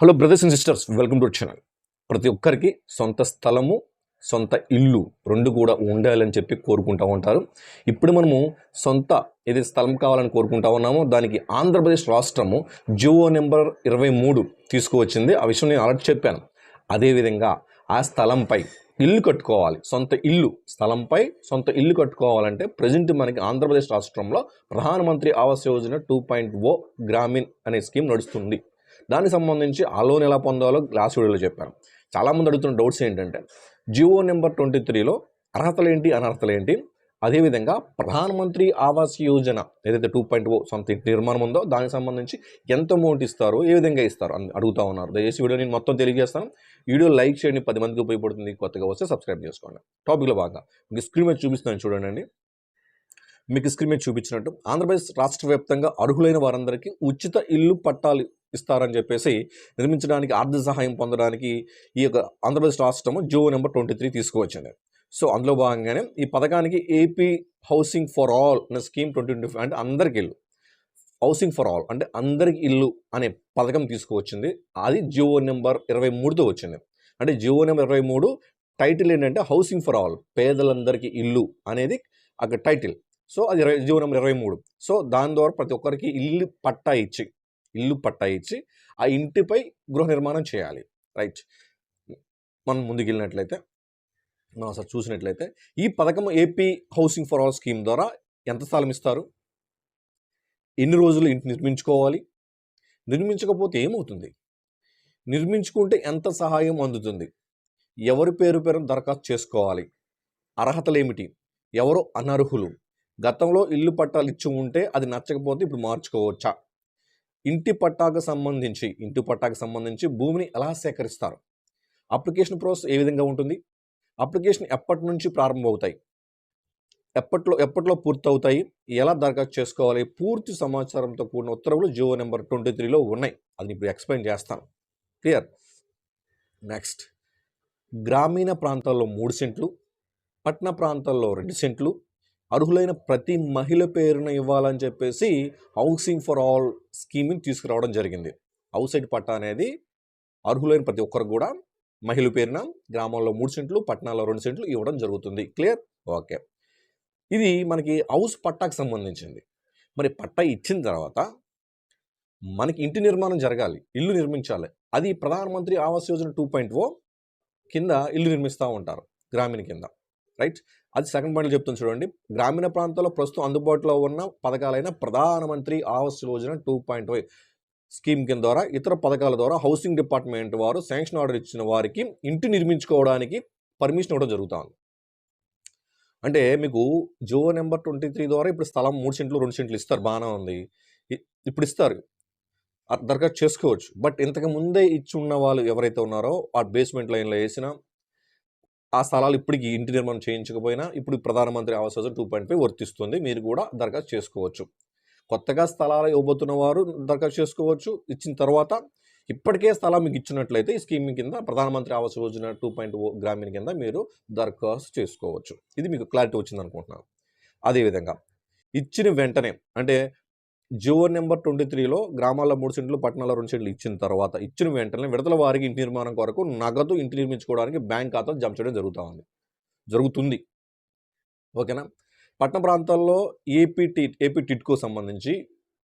Hello brothers and sisters welcome to channel ప్రతి ఒక్కరికి సొంత స్థలము సొంత ఇల్లు రెండు కూడా ఉండాలని చెప్పి కోరుకుంటూ ఉంటారు. ఇప్పుడు మనము సొంత ఏదైతే స్థలం కావాలని కోరుకుంటా ఉన్నామో దానికి ఆంధ్రప్రదేశ్ రాష్ట్రము జియో నెంబర్ ఇరవై మూడు తీసుకువచ్చింది. ఆ విషయం నేను ఆల్రెడీ చెప్పాను. అదేవిధంగా ఆ స్థలంపై ఇల్లు కట్టుకోవాలి. సొంత ఇల్లు స్థలంపై సొంత ఇల్లు కట్టుకోవాలంటే ప్రజెంట్ మనకి ఆంధ్రప్రదేశ్ రాష్ట్రంలో Pradhan Mantri Awas Yojana two point O Gramin అనే స్కీమ్ నడుస్తుంది. దానికి సంబంధించి ఆ లోన్ ఎలా పొందాలో లాస్ట్ వీడియోలో చెప్పాను. చాలామంది అడుగుతున్న డౌట్స్ ఏంటంటే జియో నెంబర్ ట్వంటీ త్రీలో అర్హతలు ఏంటి అనర్హతలు ఏంటి? అదేవిధంగా ప్రధానమంత్రి ఆవాస్ యోజన ఏదైతే టూ పాయింట్ ఓ సంథింగ్ నిర్మాణం ఉందో దానికి సంబంధించి ఎంత అమౌంట్ ఇస్తారు ఏ విధంగా ఇస్తారు అని అడుగుతా ఉన్నారు. దయచేసి వీడియో నేను మొత్తం తెలియజేస్తాను. వీడియో లైక్ చేయండి పది మందికి ఉపయోగపడుతుంది. కొత్తగా వస్తే సబ్స్క్రైబ్ చేసుకోండి. టాపిక్లో బాగా మీకు స్క్రీన్ మీద చూపిస్తాను చూడండి. మీకు స్క్రీన్ మీద చూపించినట్టు ఆంధ్రప్రదేశ్ రాష్ట్ర వ్యాప్తంగా అర్హులైన వారందరికీ ఉచిత ఇల్లు పట్టాలి ఇస్తారని చెప్పేసి నిర్మించడానికి ఆర్థిక సహాయం పొందడానికి ఈ యొక్క ఆంధ్రప్రదేశ్ రాష్ట్రము జియో నెంబర్ ట్వంటీ త్రీ తీసుకువచ్చింది. సో అందులో భాగంగానే ఈ పథకానికి ఏపీ హౌసింగ్ ఫర్ ఆల్ అనే స్కీమ్ ట్వంటీ ట్వంటీ ఫైవ్ అంటే అందరికి ఇల్లు. హౌసింగ్ ఫర్ ఆల్ అంటే అందరికి ఇల్లు అనే పథకం తీసుకువచ్చింది. అది జియో నెంబర్ ఇరవై మూడుతో వచ్చింది. అంటే జియో నెంబర్ ఇరవై మూడు టైటిల్ ఏంటంటే హౌసింగ్ ఫర్ ఆల్ పేదలందరికీ ఇల్లు అనేది అక్కడ టైటిల్. సో అది ఇరవై జియో నెంబర్ ఇరవై మూడు. సో దాని ద్వారా ప్రతి ఒక్కరికి ఇల్లు పట్టా ఇచ్చి ఇల్లు పట్టా ఇచ్చి ఆ ఇంటిపై గృహ నిర్మాణం చేయాలి. రైట్. మనం ముందుకెళ్ళినట్లయితే మనం అసలు చూసినట్లయితే ఈ పథకం AP housing for all scheme ద్వారా ఎంత స్థలం ఇస్తారు? ఎన్ని రోజులు ఇంటి నిర్మించుకోవాలి? నిర్మించకపోతే ఏమవుతుంది? నిర్మించుకుంటే ఎంత సహాయం అందుతుంది? ఎవరి పేరు పేరు దరఖాస్తు చేసుకోవాలి? అర్హతలు ఏమిటి ఎవరు అనర్హులు? గతంలో ఇల్లు పట్టాలు ఇచ్చి ఉంటే అది నచ్చకపోతే ఇప్పుడు మార్చుకోవచ్చా? ఇంటి పట్టాకు సంబంధించి ఇంటి పట్టాకు సంబంధించి భూమిని ఎలా సేకరిస్తారు? అప్లికేషన్ ప్రాసెస్ ఏ విధంగా ఉంటుంది? అప్లికేషన్ ఎప్పటి నుంచి ప్రారంభమవుతాయి? ఎప్పట్లో ఎప్పట్లో పూర్తవుతాయి? ఎలా దరఖాస్తు చేసుకోవాలి? పూర్తి సమాచారంతో కూడిన ఉత్తర్వులు జియో నెంబర్ ట్వంటీ త్రీలో ఉన్నాయి. అది ఇప్పుడు ఎక్స్ప్లెయిన్ చేస్తాను. క్లియర్? నెక్స్ట్. గ్రామీణ ప్రాంతాల్లో మూడు సెంట్లు పట్టణ ప్రాంతాల్లో రెండు సెంట్లు అర్హులైన ప్రతి మహిళ పేరున ఇవ్వాలని చెప్పేసి హౌసింగ్ ఫర్ ఆల్ స్కీమ్ని తీసుకురావడం జరిగింది. హౌస్ సైడ్ పట్టా అనేది అర్హులైన ప్రతి ఒక్కరు కూడా మహిళ పేరున గ్రామాల్లో మూడు సెంట్లు పట్టణాల్లో రెండు సెంట్లు ఇవ్వడం జరుగుతుంది. క్లియర్? ఓకే. ఇది మనకి హౌస్ పట్టాకు సంబంధించింది. మరి పట్టా ఇచ్చిన తర్వాత మనకి ఇంటి నిర్మాణం జరగాలి. ఇల్లు నిర్మించాలి. అది Pradhan Mantri Awas Yojana two point O కింద ఇల్లు నిర్మిస్తూ ఉంటారు గ్రామీణ కింద. రైట్? అది సెకండ్ పాయింట్లో చెప్తాను చూడండి. గ్రామీణ ప్రాంతాల్లో ప్రస్తుతం అందుబాటులో ఉన్న పథకాలైన Pradhan Mantri Awas Yojana two point five scheme కింద ద్వారా ఇతర పథకాల ద్వారా హౌసింగ్ డిపార్ట్మెంట్ వారు శాంక్షన్ ఆర్డర్ ఇచ్చిన వారికి ఇంటి నిర్మించుకోవడానికి పర్మిషన్ ఇవ్వడం జరుగుతుంది. అంటే మీకు జో నెంబర్ ట్వంటీ త్రీ ద్వారా ఇప్పుడు స్థలం మూడు సెంట్లు రెండు సెంట్లు ఇస్తారు బాగానే ఉంది. ఇ- ఇప్పుడు ఇస్తారు. దరఖాస్తు చేసుకోవచ్చు. బట్ ఇంతకు ముందే ఇచ్చి ఉన్న వాళ్ళు ఎవరైతే ఉన్నారో ఆ బేస్మెంట్ లైన్లో వేసిన ఆ స్థలాలు ఇప్పటికి ఇంటి నిర్మాణం చేయించకపోయినా ఇప్పుడు Pradhan Mantri Awas Yojana two point five వర్తిస్తుంది. మీరు కూడా దరఖాస్తు చేసుకోవచ్చు. కొత్తగా స్థలాలు ఇవ్వబోతున్న వారు దరఖాస్తు చేసుకోవచ్చు. ఇచ్చిన తర్వాత ఇప్పటికే స్థలం మీకు ఇచ్చినట్లయితే ఈ స్కీమ్ కింద Pradhan Mantri Awas Yojana two point O Gramin కింద మీరు దరఖాస్తు చేసుకోవచ్చు. ఇది మీకు క్లారిటీ వచ్చింది అనుకుంటున్నాను అదేవిధంగా ఇచ్చిన వెంటనే అంటే జియో నెంబర్ ట్వంటీ త్రీలో గ్రామాల మూడు సెంట్లు పట్టణాల రెండు సెంట్లు ఇచ్చిన తర్వాత ఇచ్చిన వెంటనే విడతల వారికి ఇంటి నిర్మాణం కొరకు నగదు ఇంటి నిర్మించుకోవడానికి బ్యాంక్ ఖాతాలు జమ చేయడం జరుగుతూ ఉంది జరుగుతుంది. ఓకేనా? పట్టణ ప్రాంతాల్లో ఏపీటి ఏపీ టిట్కో సంబంధించి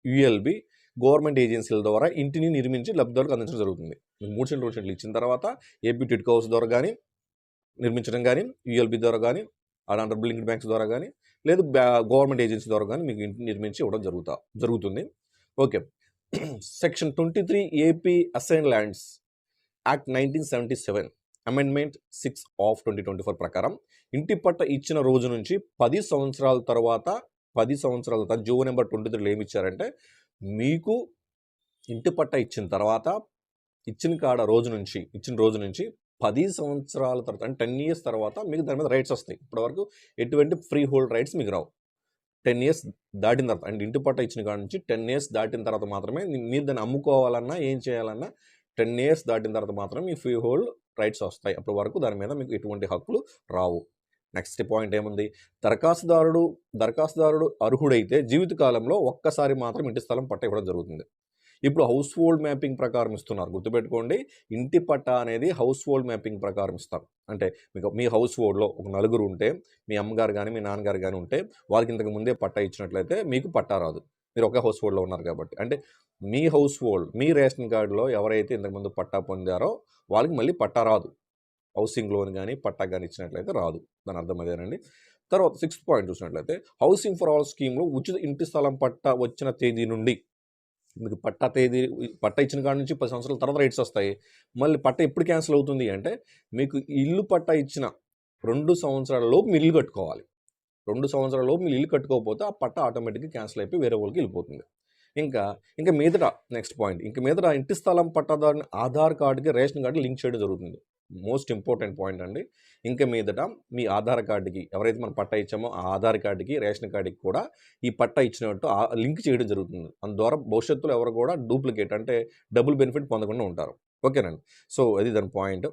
యుఎల్బి గవర్నమెంట్ ఏజెన్సీల ద్వారా ఇంటిని నిర్మించి లబ్ధిదారులకు అందించడం జరుగుతుంది. మూడు సెంట్లు రెండు సెంట్లు ఇచ్చిన తర్వాత ఏపీ టిట్కో హౌస్ ద్వారా కానీ నిర్మించడం కానీ యుఎల్బి ద్వారా కానీ అలాంటి బిల్డింగ్ బ్యాంక్స్ ద్వారా కానీ లేదు గవర్నమెంట్ ఏజెన్సీ ద్వారా కానీ మీకు ఇంటిని నిర్మించి ఇవ్వడం జరుగుతా జరుగుతుంది. Okay. Section twenty three AP assign lands act nineteen seventy seven amendment six of twenty twenty four ప్రకారం ఇంటి పట్ట ఇచ్చిన రోజు నుంచి పది సంవత్సరాల తర్వాత పది సంవత్సరాల తర్వాత జూ నెంబర్ ట్వంటీ త్రీలో ఏమి ఇచ్చారంటే మీకు ఇంటి పట్ట ఇచ్చిన తర్వాత ఇచ్చిన కాడ రోజు నుంచి ఇచ్చిన రోజు నుంచి పది సంవత్సరాల తర్వాత అంటే టెన్ ఇయర్స్ తర్వాత మీకు దాని మీద రైట్స్ వస్తాయి. ఇప్పటివరకు ఎటువంటి ఫ్రీ హోల్డ్ రైట్స్ మీకు రావు. టెన్ ఇయర్స్ దాటిన తర్వాత అంటే ఇంటి పట్ట ఇచ్చిన కాడ నుంచి టెన్ ఇయర్స్ దాటిన తర్వాత మాత్రమే మీరు దాన్ని అమ్ముకోవాలన్నా ఏం చేయాలన్నా టెన్ ఇయర్స్ దాటిన తర్వాత మాత్రం మీ ఫ్రీ హోల్డ్ రైట్స్ వస్తాయి. అప్పటి వరకు దాని మీద మీకు ఎటువంటి హక్కులు రావు. నెక్స్ట్ పాయింట్ ఏముంది? దరఖాస్తుదారుడు దరఖాస్తుదారుడు అర్హుడైతే జీవితకాలంలో ఒక్కసారి మాత్రం ఇంటి స్థలం పట్ట ఇవ్వడం జరుగుతుంది. ఇప్పుడు హౌస్ హోల్డ్ మ్యాపింగ్ ప్రకారం ఇస్తున్నారు. గుర్తుపెట్టుకోండి ఇంటి పట్టా అనేది హౌస్ హోల్డ్ మ్యాపింగ్ ప్రకారం ఇస్తారు అంటే మీకు మీ హౌస్ హోల్డ్లో ఒక నలుగురు ఉంటే మీ అమ్మగారు కానీ మీ నాన్నగారు కానీ ఉంటే వాళ్ళకి ఇంతకు ముందే పట్టా ఇచ్చినట్లయితే మీకు పట్టా రాదు. మీరు ఒకే హౌస్ హోల్డ్లో ఉన్నారు కాబట్టి. అంటే మీ హౌస్ హోల్డ్ మీ రేషన్ కార్డులో ఎవరైతే ఇంతకుముందు పట్టా పొందారో వాళ్ళకి మళ్ళీ పట్టా రాదు. హౌసింగ్ లోన్ కానీ పట్టా కానీ ఇచ్చినట్లయితే రాదు. దాని అర్థం అదేనండి. తర్వాత సిక్స్త్ పాయింట్ చూసినట్లయితే హౌసింగ్ ఫర్ ఆల్ స్కీమ్లో ఉచిత ఇంటి స్థలం పట్టా వచ్చిన తేదీ నుండి మీకు పట్టా తేదీ పట్టా ఇచ్చిన కాడ నుంచి పది సంవత్సరాల తర్వాత రేట్స్ వస్తాయి. మళ్ళీ పట్టా ఎప్పుడు క్యాన్సిల్ అవుతుంది అంటే మీకు ఇల్లు పట్టా ఇచ్చిన రెండు సంవత్సరాల లోపు మీరు ఇల్లు కట్టుకోవాలి. రెండు సంవత్సరాల లోపు మీరు ఇల్లు కట్టుకోకపోతే ఆ పట్టా ఆటోమేటిక్గా క్యాన్సిల్ అయిపోయి వేరే వాళ్ళకి వెళ్ళిపోతుంది ఇంకా ఇంకా మీదట నెక్స్ట్ పాయింట్. ఇంకా మీదట ఇంటి స్థలం పట్టాదారుని ఆధార్ కార్డుకి రేషన్ కార్డు లింక్ చేయడం జరుగుతుంది. మోస్ట్ ఇంపార్టెంట్ పాయింట్ అండి. ఇంకా మీదట మీ ఆధార్ కార్డుకి ఎవరైతే మనం పట్టా ఇచ్చామో ఆ ఆధార్ కార్డుకి రేషన్ కార్డుకి కూడా ఈ పట్టా ఇచ్చినట్టు లింక్ చేయడం జరుగుతుంది. అందుద్వారా ద్వారా భవిష్యత్తులో ఎవరు కూడా డూప్లికేట్ అంటే డబుల్ బెనిఫిట్ పొందకుండా ఉంటారు. ఓకేనండి. సో అది దాని పాయింట్.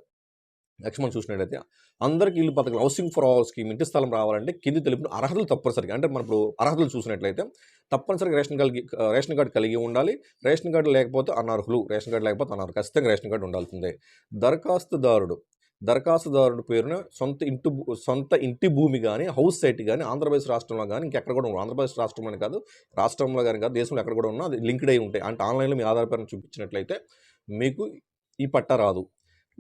లక్ష్మణ్ చూసినట్లయితే అందరికీ ఇల్లు పథకం హౌసింగ్ ఫర్ ఆల్ స్కీమ్ ఇంటి స్థలం రావాలంటే కింది తెలిపిన అర్హతలు తప్పనిసరిగా అంటే మనం ఇప్పుడు అర్హతలు చూసినట్లయితే తప్పనిసరిగా రేషన్ కలిగి రేషన్ కార్డు కలిగి ఉండాలి. రేషన్ కార్డు లేకపోతే అనర్హులు రేషన్ కార్డు లేకపోతే అనర్హులు ఖచ్చితంగా రేషన్ కార్డు ఉండాల్సిందే. దరఖాస్తుదారుడు దరఖాస్తుదారుడు పేరున సొంత ఇంటి సొంత ఇంటి భూమి కానీ హౌస్ సైట్ కానీ ఆంధ్రప్రదేశ్ రాష్ట్రంలో కానీ ఇంకెక్కడ కూడా ఉండవు. ఆంధ్రప్రదేశ్ రాష్ట్రంలోనే కాదు రాష్ట్రంలో కానీ కాదు దేశంలో ఎక్కడ కూడా ఉన్నా అది లింక్డ్ అయి ఉంటాయి. అంటే ఆన్లైన్లో మీ ఆధార్ పేరును చూపించినట్లయితే మీకు ఈ పట్టా రాదు.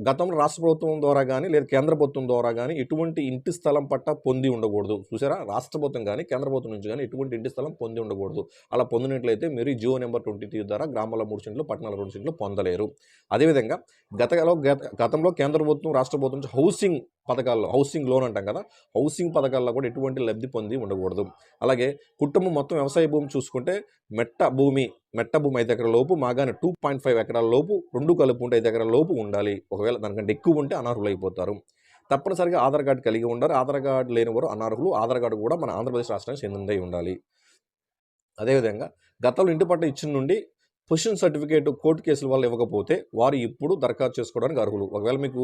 గతంలో రాష్ట్ర ప్రభుత్వం ద్వారా కానీ లేదా కేంద్ర ప్రభుత్వం ద్వారా కానీ ఎటువంటి ఇంటి స్థలం పట్టా పొంది ఉండకూడదు. చూసారా? రాష్ట్ర ప్రభుత్వం కానీ కేంద్ర ప్రభుత్వం నుంచి కానీ ఎటువంటి ఇంటి స్థలం పొంది ఉండకూడదు. అలా పొందినట్లయితే మీరు జియో నెంబర్ ట్వంటీ త్రీ ద్వారా గ్రామాల మూడు సెంట్లు పట్టణాల రెండు సెంట్లు పొందలేరు. అదేవిధంగా గతలో గత- గతంలో కేంద్ర ప్రభుత్వం రాష్ట్ర ప్రభుత్వం నుంచి హౌసింగ్ పథకాల్లో హౌసింగ్ లోన్ అంటాం కదా? హౌసింగ్ పథకాల్లో కూడా ఎటువంటి లబ్ధి పొంది ఉండకూడదు. అలాగే కుటుంబం మొత్తం వ్యవసాయ భూమి చూసుకుంటే మెట్ట భూమి మెట్ట భూమి ఐదు ఎకరాల లోపు మాగానే టూ పాయింట్ ఫైవ్ ఎకరాల లోపు రెండు కలుపు ఉంటే ఐదు ఎకరాల లోపు ఉండాలి. ఒకవేళ దానికంటే ఎక్కువ ఉంటే అనర్హులు అయిపోతారు. తప్పనిసరిగా ఆధార్ కార్డు కలిగి ఉండాలి. ఆధార్ కార్డు లేని వారు అనర్హులు. ఆధార్ కార్డు కూడా మన ఆంధ్రప్రదేశ్ రాష్ట్రానికి చెందిందై ఉండాలి. అదేవిధంగా గతంలో ఇంటి పట్ట ఇచ్చిన నుండి పొజిషన్ సర్టిఫికేట్ కోర్టు కేసుల వల్ల ఇవ్వకపోతే వారు ఇప్పుడు దరఖాస్తు చేసుకోవడానికి అర్హులు. ఒకవేళ మీకు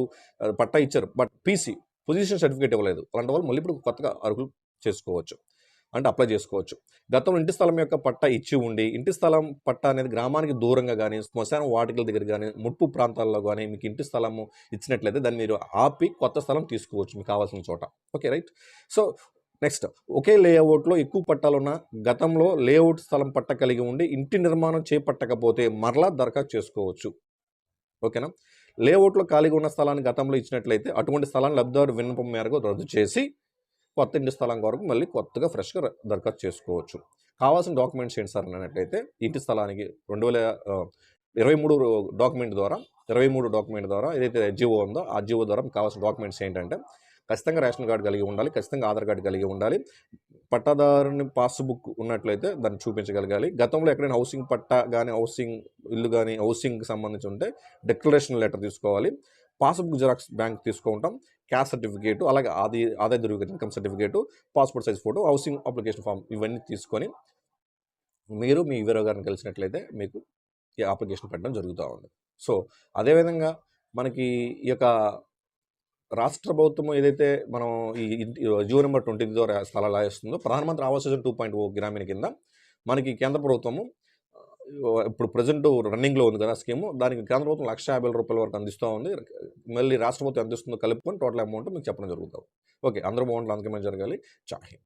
పట్టా ఇచ్చారు బట్ పీసీ పొజిషన్ సర్టిఫికేట్ ఇవ్వలేదు. అలాంటి వాళ్ళు మళ్ళీ ఇప్పుడు కొత్తగా అర్హులు చేసుకోవచ్చు. అంటే అప్లై చేసుకోవచ్చు. గతంలో ఇంటి స్థలం యొక్క పట్టా ఇచ్చి ఉండి ఇంటి స్థలం పట్టా అనేది గ్రామానికి దూరంగా కానీ శ్మశాన వాటికల దగ్గర కానీ ముట్పు ప్రాంతాల్లో కానీ మీకు ఇంటి స్థలము ఇచ్చినట్లయితే దాన్ని మీరు ఆపి కొత్త స్థలం తీసుకోవచ్చు మీకు కావాల్సిన చోట. Okay right? So next. ఒకే లేఅవుట్లో ఎక్కువ పట్టాలున్న గతంలో లేఅవుట్ స్థలం పట్ట కలిగి ఉండి ఇంటి నిర్మాణం చేపట్టకపోతే మరలా దరఖాస్తు చేసుకోవచ్చు. ఓకేనా? లేఅవుట్లో ఖాళీగా ఉన్న స్థలాన్ని గతంలో ఇచ్చినట్లయితే అటువంటి స్థలాన్ని లబ్ధిదారు విన్నపం మేరకు రద్దు చేసి కొత్త ఇంటి స్థలం కొరకు మళ్ళీ కొత్తగా ఫ్రెష్గా దరఖాస్తు చేసుకోవచ్చు. కావాల్సిన డాక్యుమెంట్స్ ఏంటి సార్ అన్నట్లయితే ఇంటి స్థలానికి రెండు వేల ఇరవై మూడు డాక్యుమెంట్ ద్వారా ఇరవై మూడు డాక్యుమెంట్ ద్వారా ఏదైతే జివో ఉందో ఆ జివో ద్వారా కావాల్సిన డాక్యుమెంట్స్ ఏంటంటే ఖచ్చితంగా రేషన్ కార్డు కలిగి ఉండాలి ఖచ్చితంగా ఆధార్ కార్డు కలిగి ఉండాలి పట్టాదారుని పాస్బుక్ ఉన్నట్లయితే దాన్ని చూపించగలగాలి. గతంలో ఎక్కడైనా హౌసింగ్ పట్టా కానీ హౌసింగ్ ఇల్లు కానీ హౌసింగ్కి సంబంధించి ఉంటే డిక్లరేషన్ లెటర్ తీసుకోవాలి. పాస్బుక్ జిరాక్స్ బ్యాంక్ తీసుకుంటాం. క్యాస్ట్ సర్టిఫికేట్ అలాగే ఆది ఆదాయ ధృవీకరణ income certificate passport size photo housing application form ఇవన్నీ తీసుకొని మీరు మీ వీరో గారిని కలిసినట్లయితే మీకు ఈ అప్లికేషన్ పెట్టడం జరుగుతూ ఉంది. సో అదేవిధంగా మనకి ఈ యొక్క రాష్ట్ర ప్రభుత్వం ఏదైతే మనం ఈ జియో నెంబర్ ట్వంటీ ద్వారా స్థలాలు ఇస్తుందో Pradhan Mantri Awas Yojana two point O Gramin కింద మనకి కేంద్ర ప్రభుత్వము ఇప్పుడు ప్రజెంట్ రన్నింగ్లో ఉంది కదా స్కీము. దానికి కేంద్ర ప్రభుత్వం లక్ష యాభై రూపాయల వరకు అందిస్తూ ఉంది. మళ్ళీ రాష్ట్ర ప్రభుత్వం ఎంత ఇస్తుందో కలుపుకొని టోటల్ అమౌంట్ మీకు చెప్పడం జరుగుతుంది. ఓకే అందరూ బాగుంటుంది అందుకే జరగాలి. చాహి